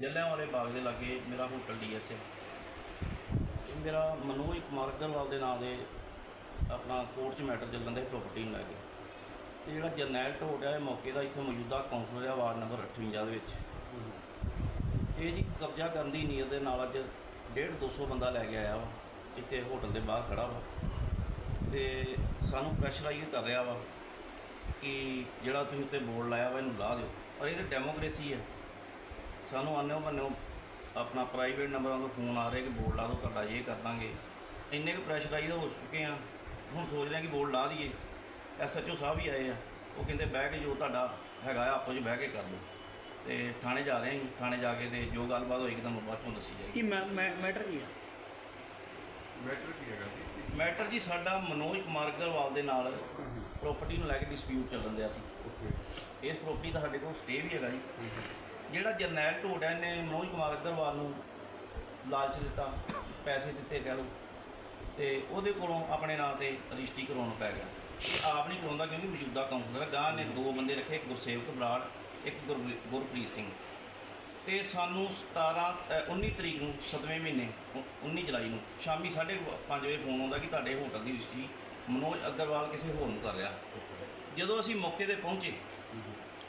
ਜਲਿਆਂਵਾਲੇ ਬਾਗ ਦੇ ਲਾਗੇ ਮੇਰਾ ਹੋਟਲ ਡੀਐਸ ਹੈ। ਇਹ ਮੇਰਾ ਮਨੋਜ ਕੁਮਾਰ ਅਗਰਵਾਲ ਦੇ ਨਾਂ ਦੇ ਆਪਣਾ ਕੋਰਟ 'ਚ ਮੈਟਰ ਚੱਲਣ ਦੇ ਪ੍ਰਾਪਰਟੀ ਨੂੰ ਲੈ ਕੇ। ਤੇ ਜਿਹੜਾ ਜਰਨੈਲ ਢੋਡਿਆ ਇਹ ਮੌਕੇ ਦਾ ਇੱਥੇ ਮੌਜੂਦਾ ਕਾਉਂਸਲਰ ਆ ਵਾਰਡ ਨੰਬਰ 58 ਦੇ ਵਿੱਚ। ਇਹ ਜੀ ਕਬਜ਼ਾ ਕਰਨ ਦੀ ਨੀਅਤ ਦੇ ਨਾਲ ਅੱਜ 1.5 200 ਬੰਦਾ ਲੈ ਕੇ ਆਇਆ ਵਾ, ਇੱਥੇ ਹੋਟਲ ਦੇ ਬਾਹਰ ਖੜਾ ਵਾ। ਤੇ ਸਾਨੂੰ ਪ੍ਰੈਸ਼ਰਾਈਜ਼ ਕਰ ਰਿਹਾ ਵਾ ਕਿ ਜਿਹੜਾ ਤੁਸੀਂ ਉੱਤੇ ਬੋਰਡ ਲਾਇਆ ਵਾ, ਇਹਨੂੰ ਲਾ ਦਿਓ। ਪਰ ਇਹ ਤਾਂ ਡੈਮੋਕ੍ਰੇਸੀ ਹੈ। ਸਾਨੂੰ ਆਨਿਓ ਬੰਨਿਓ ਆਪਣਾ ਪ੍ਰਾਈਵੇਟ ਨੰਬਰਾਂ ਤੋਂ ਫੋਨ ਆ ਰਿਹਾ ਕਿ ਬੋਰਡ ਲਾ ਦਿਓ ਤੁਹਾਡਾ ਇਹ ਕਰ ਦਾਂਗੇ। ਇੰਨੇ ਕੁ ਪ੍ਰੈਸ਼ਰਾਈਜ਼ ਹੋ ਚੁੱਕੇ ਆ। ਹੁਣ ਸੋਚ ਰਹੇ ਆ ਕਿ ਬੋਰਡ ਲਾ ਦਈਏ। ਐਸਐਚਓ ਸਾਹਿਬ ਵੀ ਆਏ ਆ। ਉਹ ਕਹਿੰਦੇ ਬਹਿ ਕੇ ਜੋ ਤੁਹਾਡਾ ਹੈਗਾ ਆ ਆਪੋ 'ਚ ਬਹਿ ਕੇ ਕਰ ਲਓ। ਤੇ ਥਾਣੇ ਜਾ ਰਹੇ ਹਾਂ ਜੀ। ਥਾਣੇ ਜਾ ਕੇ ਤੇ ਜੋ ਗੱਲਬਾਤ ਹੋਏਗੀ ਤੁਹਾਨੂੰ ਬਾਅਦ ਚੋਂ ਦੱਸੀ ਜਾਏਗੀ। ਕੀ ਮੈਟਰ ਕੀ ਆ? ਮੈਟਰ ਕੀ ਹੈਗਾ ਸੀ? ਮੈਟਰ ਜੀ ਸਾਡਾ ਮਨੋਜ ਕੁਮਾਰ ਅਗਰਵਾਲ ਦੇ ਨਾਲ ਪ੍ਰਾਪਰਟੀ ਨੂੰ ਲੈ ਕੇ ਡਿਸਪਿਊਟ ਚੱਲਣ ਦਿਆ ਸੀ। ਇਸ ਪ੍ਰਾਪਰਟੀ ਦਾ ਸਾਡੇ ਕੋਲ ਸਟੇ ਵੀ ਹੈਗਾ ਜੀ। ਜਿਹੜਾ ਜਰਨੈਲ ਢੋਡਾ ਨੇ ਮਨੋਜ ਕੁਮਾਰ ਅਗਰਵਾਲ ਨੂੰ ਲਾਲਚ ਦਿੱਤਾ ਪੈਸੇ ਦਿੱਤੇ ਕਹਿ ਲਓ ਤੇ ਉਹਦੇ ਕੋਲੋਂ ਆਪਣੇ ਨਾਂ ਤੇ ਰਜਿਸਟਰੀ ਕਰਵਾਉਣ ਪੈ ਗਿਆ। ਇਹ ਆਪ ਨਹੀਂ ਕਰਾਉਂਦਾ ਕਿਉਂਕਿ ਮੌਜੂਦਾ ਕਾਉਂਸਲਰ ਗਾਹ ਨੇ ਦੋ ਬੰਦੇ ਰੱਖੇ ਇੱਕ ਗੁਰਸੇਵਕ ਬਰਾੜ ਇੱਕ ਗੁਰ- ਗੁਰਪ੍ਰੀਤ ਸਿੰਘ। ਤੇ ਸਾਨੂੰ 17 ਅ, 19 ਤਰੀਕ ਨੂੰ 7ਵੇਂ ਮਹੀਨੇ ਉ- 19 ਜੁਲਾਈ ਨੂੰ ਸ਼ਾਮੀ 5:30 ਵਜੇ ਫੋਨ ਆਉਂਦਾ ਕਿ ਤੁਹਾਡੇ ਹੋਟਲ ਦੀ ਰਜਿਸਟਰੀ ਮਨੋਜ ਅਗਰਵਾਲ ਕਿਸੇ ਹੋਰ ਨੂੰ ਕਰ ਰਿਹਾ। ਜਦੋਂ ਅਸੀਂ ਮੌਕੇ ਤੇ ਪਹੁੰਚੇ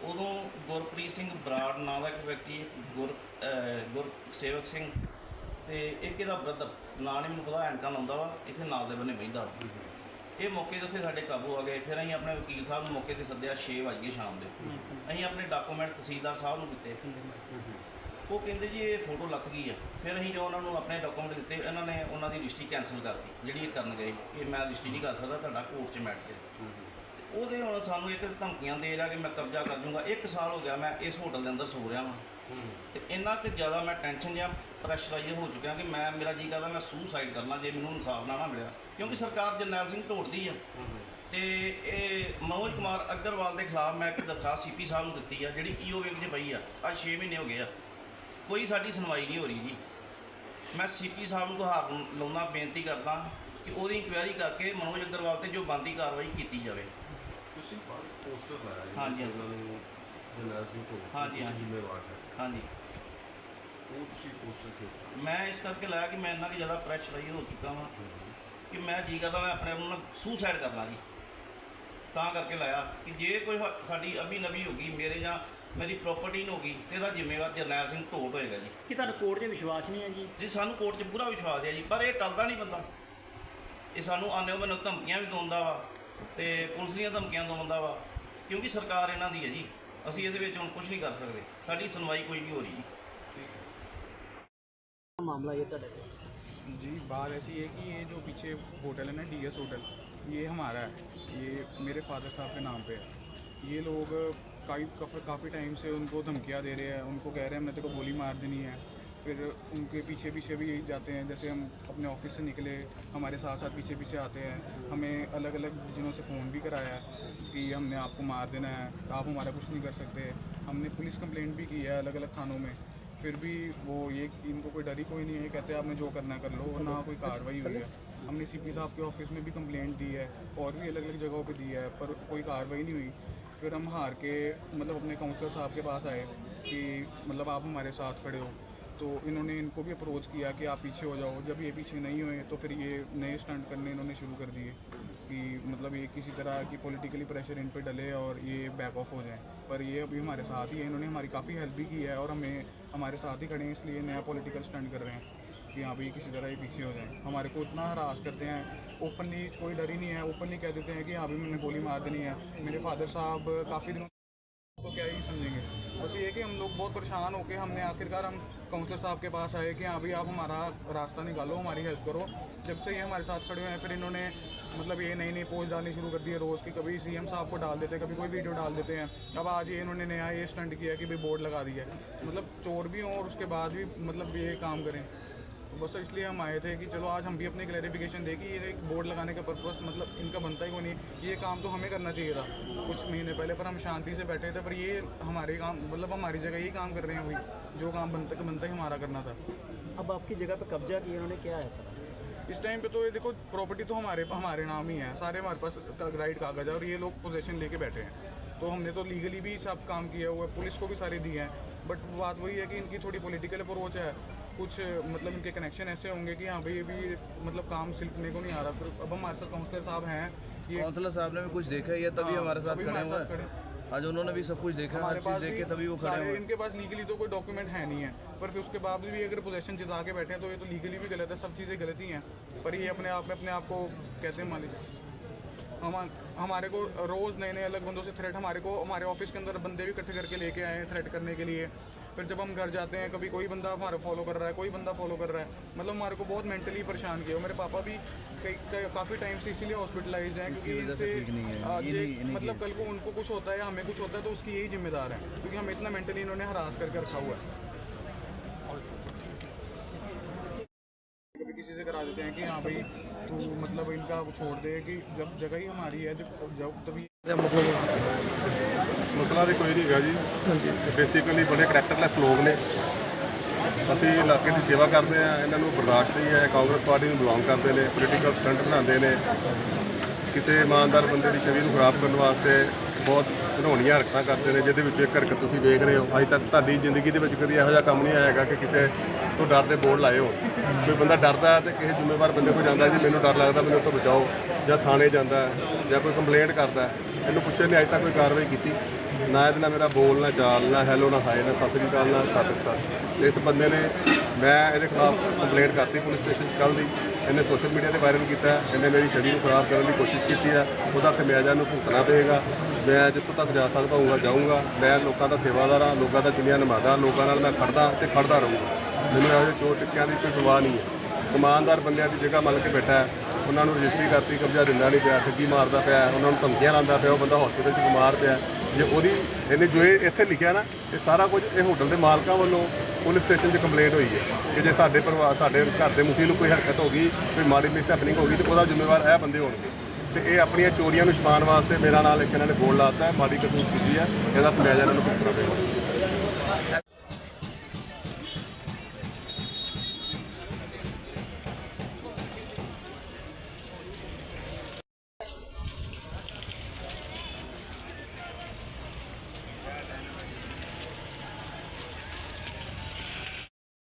ਉਦੋਂ ਗੁਰਪ੍ਰੀਤ ਸਿੰਘ ਬਰਾੜ ਨਾਂ ਦਾ ਇੱਕ ਵਿਅਕਤੀ ਗੁਰ ਅਹ ਗੁਰਸੇਵਕ ਸਿੰਘ ਤੇ ਇੱਕ ਇਹਦਾ ਬ੍ਰਦਰ ਨਾਂ ਨਹੀਂ ਮੈਨੂੰ ਪਤਾ ਐਨਕਾਂ ਲਾਉਂਦਾ ਵਾ ਇੱਥੇ ਨਾਲ ਦੇ ਬੰਨੇ ਬਹਿੰਦਾ ਵਾ। ਇਹ ਮੌਕੇ ਤੇ ਉੱਥੇ ਸਾਡੇ ਕਾਬੂ ਆ ਗਏ। ਫਿਰ ਅਸੀਂ ਆਪਣੇ ਵਕੀਲ ਸਾਹਿਬ ਨੂੰ ਮੌਕੇ ਤੇ ਸੱਦਿਆ 6 ਵਜੇ ਸ਼ਾਮ ਦੇ। ਅਸੀਂ ਆਪਣੇ ਡਾਕੂਮੈਂਟ ਤਹਿਸੀਲਦਾਰ ਸਾਹਿਬ ਨੂੰ ਦਿੱਤੇ। ਉਹ ਕਹਿੰਦੇ ਜੀ ਇਹ ਫੋਟੋ ਲੱਥ ਗਈ ਆ। ਫਿਰ ਅਸੀਂ ਜੋ ਉਹਨਾਂ ਨੂੰ ਆਪਣੇ ਡਾਕੂਮੈਂਟ ਦਿੱਤੇ ਇਹਨਾਂ ਨੇ ਉਹਨਾਂ ਦੀ ਰਜਿਸਟਰੀ ਕੈਨਸਲ ਕਰਤੀ। ਜਿਹੜੀ ਇਹ ਕਰਨ ਗਏ ਕਿ ਮੈਂ ਰਜਿਸਟਰੀ ਨਹੀਂ ਕਰ ਸਕਦਾ ਤੁਹਾਡਾ ਕੋਰਟ 'ਚ ਮੈਟ ਕੇ ਉਹਦੇ ਹੁਣ ਸਾਨੂੰ ਇੱਕ ਧਮਕੀਆਂ ਦੇ ਰਿਹਾ ਕਿ ਮੈਂ ਕਬਜ਼ਾ ਕਰ ਦੂੰਗਾ ਇੱਕ ਸਾਲ ਹੋ ਗਿਆ ਮੈਂ ਇਸ ਹੋਟਲ ਦੇ ਅੰਦਰ ਸੋ ਰਿਹਾ ਵਾਂ। ਤੇ ਇੰਨਾ ਕਿ ਜ਼ਿਆਦਾ ਮੈਂ ਟੈਨਸ਼ਨ ਜਾਂ ਪ੍ਰੈਸ਼ਰਾਈਜ਼ ਹੋ ਚੁੱਕਿਆ ਕਿ ਮੈਂ ਮੇਰਾ ਜੀ ਕਰਦਾ ਮੈਂ ਸੁਸਾਈਡ ਕਰਨਾ ਜੇ ਮੈਨੂੰ ਇਨਸਾਫ ਨਾ ਨਾ ਮਿਲਿਆ। ਕਿਉਂਕਿ ਸਰਕਾਰ ਜਰਨੈਲ ਸਿੰਘ ਢੋੜਦੀ ਆ। ਤੇ ਇਹ ਮਨੋਜ ਕੁਮਾਰ ਅਗਰਵਾਲ ਦੇ ਖਿਲਾਫ ਮੈਂ ਇੱਕ ਦਰਖਾਸਤ ਸੀਪੀ ਸਾਹਿਬ ਨੂੰ ਦਿੱਤੀ ਆ ਜਿਹੜੀ ਈਓ ਵੇਗ 'ਚ ਪਈ ਆ। ਅੱਜ 6 ਮਹੀਨੇ ਹੋ ਗਏ ਆ। ਕੋਈ ਸਾਡੀ ਸੁਣਵਾਈ ਨਹੀਂ ਹੋ ਰਹੀ ਜੀ। ਮੈਂ ਸੀਪੀ ਸਾਹਿਬ ਨੂੰ ਗੁਹਾਰ ਲਾਉਣਾ ਬੇਨਤੀ ਕਰਦਾ ਕਿ ਉਹਦੀ ਇਨਕੁਆਇਰੀ ਕਰਕੇ ਮਨੋਜ ਅਗਰਵਾਲ ਤੇ ਜੋ ਬੰਦੀ ਕਾਰਵਾਈ ਕੀਤੀ ਜਾਵੇ। ਤੁਸੀਂ ਬਾਹਰ ਪੋਸਟਰ ਲਾਇਆ ਜੀ ਹਾਂਜੀ। ਉਹਨਾਂ ਨੂੰ ਜਨਰਲ ਸਿੰਘ ਤੋਂ ਹਾਂਜੀ, ਹਾਂਜੀ। ਜ਼ਿੰਮੇਵਾਰ ਹੈ। ਹਾਂਜੀ। ਉਹ ਤੁਸੀਂ ਪੋਸਟਰ ਕਿਉਂ ਮੈਂ ਇਸ ਕਰਕੇ ਲਾਇਆ ਕਿ ਮੈਂ ਇੰਨਾ ਕਿ ਜ਼ਿਆਦਾ ਪ੍ਰੈਸ਼ਰਾਈਜ਼ ਹੋ ਚੁੱਕਾ ਵਾਂ ਕਿ ਮੈਂ ਜੀ ਕਰਦਾ ਮੈਂ ਆਪਣੇ ਆਪ ਨੂੰ ਸੁਸਾਈਡ ਕਰਨਾ ਜੀ। ਤਾਂ ਕਰਕੇ ਲਾਇਆ ਕਿ ਜੇ ਕੋਈ ਹਾ- ਸਾਡੀ ਅਭੀ ਨਵੀ ਹੋ ਗਈ ਮੇਰੇ ਜਾਂ ਮੇਰੀ ਪ੍ਰਾਪਰਟੀ ਨੂੰ ਹੋ ਗਈ ਤੇ ਇਹਦਾ ਜ਼ਿੰਮੇਵਾਰ ਜਰਨੈਲ ਸਿੰਘ ਢੋਟ ਹੋਏਗਾ ਜੀ। ਕੀ ਤੁਹਾਨੂੰ ਕੋਰਟ 'ਚ ਵਿਸ਼ਵਾਸ ਨਹੀਂ ਹੈ ਜੀ? ਜੀ ਸਾਨੂੰ ਕੋਰਟ 'ਚ ਪੂਰਾ ਵਿਸ਼ਵਾਸ ਹੈ ਜੀ ਪਰ ਇਹ ਟਲਦਾ ਨਹੀਂ ਬੰਦਾ। ਇਹ ਸਾਨੂੰ ਆਨੇ ਮੈਨੂੰ ਧਮਕੀਆਂ ਵੀ ਦਿੰਦਾ ਵਾ। ਤੇ ਪੁਲਿਸ ਦੀਆਂ ਧਮਕੀਆਂ ਦਿੰਦਾ ਵਾ ਕਿਉਂਕਿ ਸਰਕਾਰ ਇਹਨਾਂ ਦੀ ਹੈ ਜੀ ਅਸੀਂ ਇਹਦੇ ਵਿੱਚ ਹੁਣ ਕੁਝ ਨਹੀਂ ਕਰ ਸਕਦੇ ਸਾਡੀ ਸੁਣਵਾਈ ਕੋਈ ਨਹੀਂ ਹੋ ਰਹੀ ਜੀ ਮਾਮਲਾ ਇਹ ਤੁਹਾਡੇ जी बात ऐसी है कि ये जो पीछे होटल है ना डीएस होटल ये हमारा है ये मेरे फादर साहब के नाम पे है ये लोग काफ़ी काफ़ी काफ़ी टाइम से उनको धमकियाँ दे रहे हैं उनको कह रहे हैं हमने तेरे को गोली मार देनी है फिर उनके पीछे पीछे भी जाते हैं, जैसे हम अपने ऑफ़िस से निकले, हमारे साथ साथ पीछे पीछे आते हैं। हमें अलग अलग जिनों से फ़ोन भी कराया कि हमने आपको मार देना है, आप हमारा कुछ नहीं कर सकते। हमने पुलिस कंप्लेंट भी की है अलग अलग थानों में। फिर भी वो ये इनको कोई डर ही कोई नहीं है, कहते आपने जो करना कर लो और ना कोई कार्रवाई हुई है। हमने सीपी साहब के ऑफ़िस में भी कंप्लेंट दी है, और भी अलग अलग जगहों पे दी है, पर कोई कार्रवाई नहीं हुई। फिर हम हार के मतलब अपने काउंसलर साहब के पास आए कि मतलब आप हमारे साथ खड़े हो। तो इन्होंने इनको भी अप्रोच किया कि आप पीछे हो जाओ। जब ये पीछे नहीं हुए तो फिर ये नए स्टंट करने इन्होंने शुरू कर दिए कि मतलब ये किसी तरह की पॉलिटिकली प्रेशर इन पर डले और ये बैक ऑफ़ हो जाएँ। पर ये अभी हमारे साथ ही है। इन्होंने हमारी काफ़ी हेल्प भी की है और हमें, हमारे साथ ही खड़े हैं, इसलिए नया पॉलिटिकल स्टंट कर रहे हैं कि पे ये किसी तरह ये पीछे हो जाएँ। हमारे को इतना हरास करते हैं। ओपनली कोई डर ही नहीं है। ओपनली कह देते हैं कि यहाँ भी मैंने गोली मार देनी है। मेरे फादर साहब काफ़ी दिनों तो क्या ही समझेंगे। बस ये कि हम लोग बहुत परेशान होकर हमने आखिरकार हम काउंसलर साहब के पास आए कि हाँ भाई, आप हमारा रास्ता निकालो, हमारी हेल्प करो। जब से ये हमारे साथ खड़े हुए हैं, फिर इन्होंने मतलब ये नई नई पोस्ट डालनी शुरू कर दी है रोज़ की। कभी सीएम साहब को डाल देते हैं, कभी कोई वीडियो डाल देते हैं। अब आज ये इन्होंने नया ये स्टंट किया कि भाई बोर्ड लगा दिया है। मतलब चोर भी हों और उसके बाद भी मतलब ये काम करें। बस इसलिए हम आए थे कि चलो आज हम भी अपने क्लैरिफिकेशन दें कि ये एक बोर्ड लगाने का पर्पस मतलब इनका बनता ही को नहीं? ये काम तो हमें करना चाहिए था कुछ महीने पहले पर हम शांति से बैठे थे पर ये हमारे काम मतलब हमारी जगह यही काम कर रहे हैं वही जो काम बनता बनता ही हमारा करना था। अब आपकी जगह पर कब्जा किया उन्होंने क्या है? इस टाइम पे तो ये देखो प्रॉपर्टी तो हमारे हमारे नाम ही है सारे हमारे पास राइट कागज़ है और ये लोग पोजीशन लेके बैठे हैं। तो हमने तो लीगली भी सब काम किया हुआ है पुलिस को भी सारे दिए हैं बट बात वही है कि इनकी थोड़ी पॉलिटिकल अप्रोच है कुछ मतलब इनके कनेक्शन ऐसे होंगे कि हाँ भाई अभी मतलब काम सिलने को नहीं आ रहा। फिर अब हमारे साथ काउंसलर साहब हैं काउंसलर साहब ने भी कुछ देखा ही है तभी हाँ, हमारे साथ खड़े हुए हैं। आज उन्होंने भी सब कुछ देखा हर चीज़ देख के तभी वो खड़े हुए इनके पास लीगली तो कोई डॉक्यूमेंट है नहीं है पर फिर उसके बाद भी अगर पोजेशन जिता के बैठे हैं तो ये तो लीगली भी गलत है सब चीज़ें गलत ही हैं। पर ये अपने आप में अपने आप को कहते हैं मालिक। हम हमारे को रोज़ नए नए अलग बंदों से थ्रेट हमारे को हमारे ऑफ़िस के अंदर बंदे भी इकट्ठे करके लेके आए हैं थ्रेट करने के लिए। फिर जब हम घर जाते हैं कभी कोई बंदा हमारा फॉलो कर रहा है कोई बंदा फॉलो कर रहा है मतलब हमारे को बहुत मेंटली परेशान किया। मेरे पापा भी कई काफ़ी टाइम से इसीलिए हॉस्पिटलाइज हैं क्योंकि इनसे मतलब कल को उनको कुछ होता है या हमें कुछ होता है तो उसकी यही जिम्मेदार है क्योंकि हमें इतना मेंटली इन्होंने हरास करके रखा हुआ है। किसी से करा देते हैं कि हाँ भाई तू मतलब इनका वो छोड़ दे कि जब जगह ही हमारी है जब जब तभी ਮਸਲਾ ਤੇ ਕੋਈ ਨਹੀਂ ਹੈਗਾ ਜੀ ਬੇਸਿਕਲੀ ਬੜੇ ਕਰੈਕਟਰਲੈਸ ਲੋਕ ਨੇ ਅਸੀਂ ਇਲਾਕੇ ਦੀ ਸੇਵਾ ਕਰਦੇ ਆ ਇਹਨਾਂ ਨੂੰ ਬਰਦਾਸ਼ਤ ਨਹੀਂ ਹੈ ਕਾਂਗਰਸ ਪਾਰਟੀ ਨੂੰ ਬਿਲੋਂਗ ਕਰਦੇ ਨੇ ਪੋਲੀਟੀਕਲ ਸਟੰਟ ਬਣਾਉਂਦੇ ਨੇ ਕਿਸੇ ਇਮਾਨਦਾਰ ਬੰਦੇ ਦੀ ਛਵੀ ਨੂੰ ਖਰਾਬ ਕਰਨ ਵਾਸਤੇ ਬਹੁਤ ਘਿਨੌਣੀਆਂ ਹਰਕਤਾਂ ਕਰਦੇ ਨੇ, ਜਿਹਦੇ ਵਿੱਚ ਇੱਕ ਹਰਕਤ ਤੁਸੀਂ ਵੇਖ ਰਹੇ ਹੋ। ਅੱਜ ਤੱਕ ਤੁਹਾਡੀ ਜ਼ਿੰਦਗੀ ਦੇ ਵਿੱਚ ਕਦੀ ਇਹੋ ਜਿਹਾ ਕੰਮ ਨਹੀਂ ਆਇਆ ਹੈਗਾ ਕਿ ਕਿਸੇ ਤੋਂ ਡਰ ਦੇ ਬੋਰਡ ਲਾਏ ਹੋ। ਕੋਈ ਬੰਦਾ ਡਰਦਾ ਹੈ ਤੇ ਕਿਸੇ ਜ਼ਿੰਮੇਵਾਰ ਬੰਦੇ ਕੋਲ ਜਾਂਦਾ ਜੀ, ਮੈਨੂੰ ਡਰ ਲੱਗਦਾ, ਮੈਨੂੰ ਤੋਂ ਬਚਾਓ, ਜਾਂ ਥਾਣੇ ਜਾਂਦਾ ਜਾਂ ਕੋਈ ਕੰਪਲੇਂਟ ਕਰਦਾ ਇਹਨੂੰ ਪੁੱਛੇ ਨਹੀਂ, ਅੱਜ ਤੱਕ ਕੋਈ ਕਾਰਵਾਈ ਕੀਤੀ। ਨਾ ਇਹਦੇ ਨਾਲ ਮੇਰਾ ਬੋਲ, ਨਾ ਚਾਲ, ਨਾ ਹੈਲੋ, ਨਾ ਹਾਏ, ਨਾ ਸਤਿ ਸ੍ਰੀ ਅਕਾਲ, ਨਾ ਸਤਿ ਸ੍ਰੀ ਇਸ ਬੰਦੇ ਨੇ, ਮੈਂ ਇਹਦੇ ਖਿਲਾਫ ਕੰਪਲੇਂਟ ਕਰਤੀ ਪੁਲਿਸ ਸਟੇਸ਼ਨ 'ਚ ਕੱਲ੍ਹ ਦੀ। ਇਹਨੇ ਸੋਸ਼ਲ ਮੀਡੀਆ ਤੇ ਵਾਇਰਲ ਕੀਤਾ ਇਹਨੇ ਮੇਰੀ ਛਵੀ ਨੂੰ ਖਰਾਬ ਕਰਨ ਦੀ ਕੋਸ਼ਿਸ਼ ਕੀਤੀ ਹੈ। ਉਹਦਾ ਖਮਿਆਜਾ ਨੂੰ ਭੁਗਤਣਾ ਪਏਗਾ। ਮੈਂ ਜਿੱਥੋਂ ਤੱਕ ਜਾ ਸਕਦਾ ਹੋਊਗਾ, ਜਾਊਂਗਾ। ਮੈਂ ਲੋਕਾਂ ਦਾ ਸੇਵਾਦਾਰ ਹਾਂ, ਲੋਕਾਂ ਦਾ ਚੁਣਿਆ ਨੁਮਾਇੰਦਾ ਲੋਕਾਂ ਨਾਲ ਮੈਂ ਖੜਦਾ ਤੇ ਖੜਦਾ ਰਹੂੰਗਾ। ਮੈਨੂੰ ਇਹੋ ਜਿਹੇ ਚੋਰ ਟਿੱਕਿਆਂ ਦੀ ਕੋਈ ਪਰਵਾਹ ਨਹੀਂ ਹੈ। ਇਮਾਨਦਾਰ ਬੰਦਿਆਂ ਦੀ ਜਗ੍ਹਾ ਮੰਨ ਕੇ ਬੈਠਾ ਹੈ। ਉਹਨਾਂ ਨੂੰ ਰਜਿਸਟਰੀ ਕਰਤੀ, ਕਬਜ਼ਾ ਦਿੰਦਾ ਨਹੀਂ ਪਿਆ, ਠੱਗੀ ਮਾਰਦਾ ਪਿਆ ਉਹਨਾਂ ਨੂੰ ਧਮਕੀਆਂ ਲਾਉਂਦਾ ਪਿਆ, ਉਹ ਬੰਦਾ ਹਸਪੀਟਲ 'ਚ ਬਿਮਾਰ ਪਿਆ ਜੇ ਉਹਦੀ, ਇਹਨੇ ਜੋ ਇਹ ਇੱਥੇ ਲਿਖਿਆ ਨਾ, ਇਹ ਸਾਰਾ ਕੁਝ ਇਹ ਹੋਟਲ ਦੇ ਮਾਲਕਾਂ ਵੱਲੋਂ ਪੁਲਿਸ ਸਟੇਸ਼ਨ 'ਚ ਕੰਪਲੇਂਟ ਹੋਈ ਹੈ ਕਿ ਜੇ ਸਾਡੇ ਪਰਿਵਾਰ, ਸਾਡੇ ਘਰ ਦੇ ਮੁਖੀ ਨੂੰ ਕੋਈ ਹਰਕਤ ਹੋ ਗਈ, ਕੋਈ ਮਾੜੀ ਮਿਸ ਹੈਪਨਿੰਗ ਹੋ ਗਈ ਤੇ ਉਹਦਾ ਜ਼ਿੰਮੇਵਾਰ ਇਹ ਬੰਦੇ ਹੋਣਗੇ। ਤੇ ਇਹ ਆਪਣੀਆਂ ਚੋਰੀਆਂ ਨੂੰ ਛੁਪਾਉਣ ਵਾਸਤੇ ਮੇਰਾ ਨਾਲ ਇੱਕ ਇਹਨਾਂ ਨੇ ਬੋਲ ਲਾਤਾ ਹੈ, ਮਾੜੀ ਕਰਤੂਤ ਕੀਤੀ ਹੈ, ਇਹਦਾ ਖਮਿਆਜਾ ਇਹਨਾਂ ਨੂੰ ਭੁਗਤਣਾ ਪਏਗਾ।